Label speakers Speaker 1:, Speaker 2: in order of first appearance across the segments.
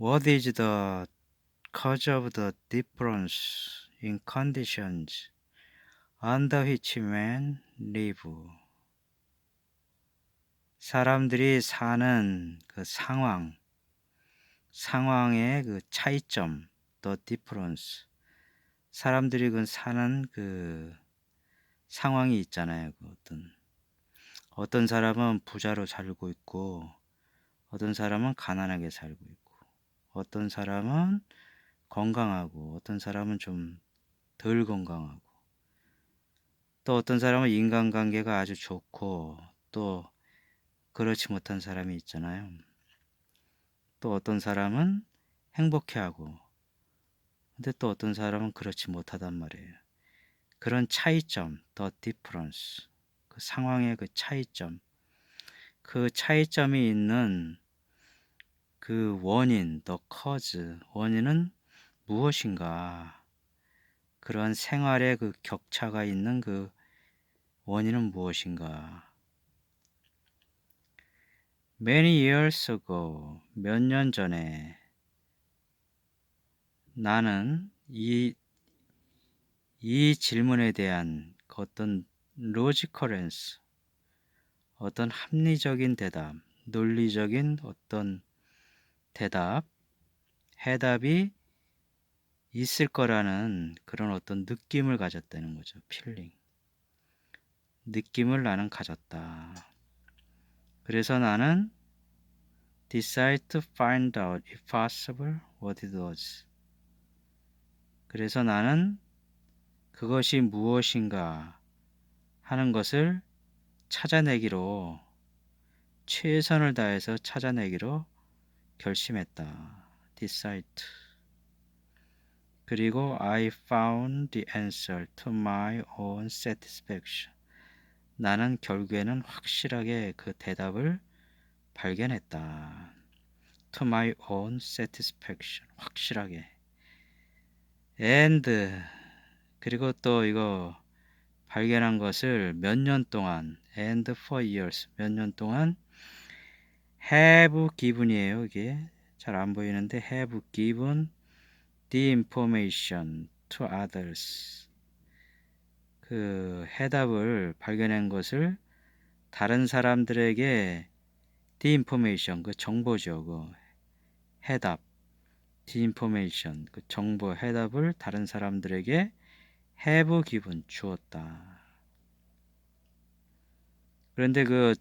Speaker 1: What is the cause of the difference in conditions under which men live? 사람들이 사는 그 상황, 상황의 그 차이점, the difference. 사람들이 그 사는 그 상황이 있잖아요. 그 어떤 어떤 사람은 부자로 살고 있고, 어떤 사람은 가난하게 살고 있고, 어떤 사람은 건강하고, 어떤 사람은 좀 덜 건강하고, 또 어떤 사람은 인간관계가 아주 좋고, 또 그렇지 못한 사람이 있잖아요. 또 어떤 사람은 행복해하고, 근데 또 어떤 사람은 그렇지 못하단 말이에요. 그런 차이점, the difference. 그 상황의 그 차이점. 그 차이점이 있는 그 원인, the cause. 원인은 무엇인가? 그런 생활의 그 격차가 있는 그 원인은 무엇인가? Many years ago, 몇 년 전에 나는 이, 이 질문에 대한 그 어떤 로지컬랜스, 어떤 합리적인 대답, 논리적인 어떤 대답, 해답이 있을 거라는 그런 어떤 느낌을 가졌다는 거죠. 필링. 느낌을 나는 가졌다. 그래서 나는 decide to find out if possible what it was. 그래서 나는 그것이 무엇인가 하는 것을 찾아내기로 최선을 다해서 찾아내기로 결심했다. decide. 그리고 I found the answer to my own satisfaction. 나는 결국에는 확실하게 그 대답을 발견했다. To my own satisfaction. 확실하게. And 그리고 또 이거 발견한 것을 몇 년 동안 and for years 몇 년 동안 have given이에요 이게 잘 안 보이는데 have given the information to others 그 해답을 발견한 것을 다른 사람들에게 the information 그 정보죠 그 해답 the information 그 정보 해답을 다른 사람들에게 have given 주었다. 그런데 그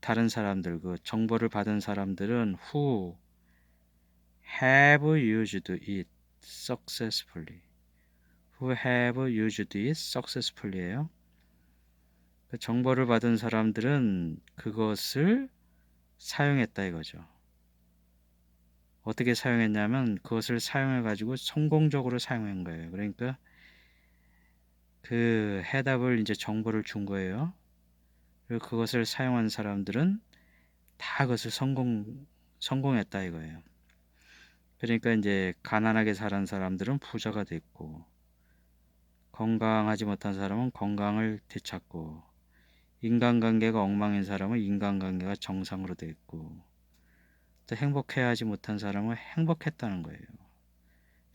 Speaker 1: 다른 사람들 그 정보를 받은 사람들은 who have used it successfully who have used it successfully예요. 그 정보를 받은 사람들은 그것을 사용했다 이거죠. 어떻게 사용했냐면 그것을 사용해 가지고 성공적으로 사용한 거예요. 그러니까 그 해답을 이제 정보를 준 거예요. 그리고 그것을 사용한 사람들은 다 그것을 성공 성공했다 이거예요. 그러니까 이제 가난하게 살은 사람들은 부자가 됐고 건강하지 못한 사람은 건강을 되찾고 인간관계가 엉망인 사람은 인간관계가 정상으로 됐고 또 행복해하지 못한 사람은 행복했다는 거예요.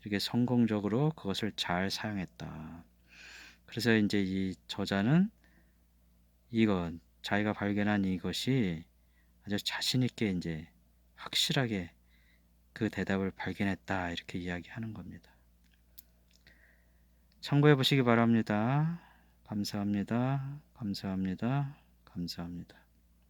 Speaker 1: 이렇게 성공적으로 그것을 잘 사용했다. 그래서 이제 이 저자는 이거 자기가 발견한 이것이 아주 자신 있게 이제 확실하게 그 대답을 발견했다 이렇게 이야기하는 겁니다. 참고해 보시기 바랍니다. 감사합니다. 감사합니다. 감사합니다.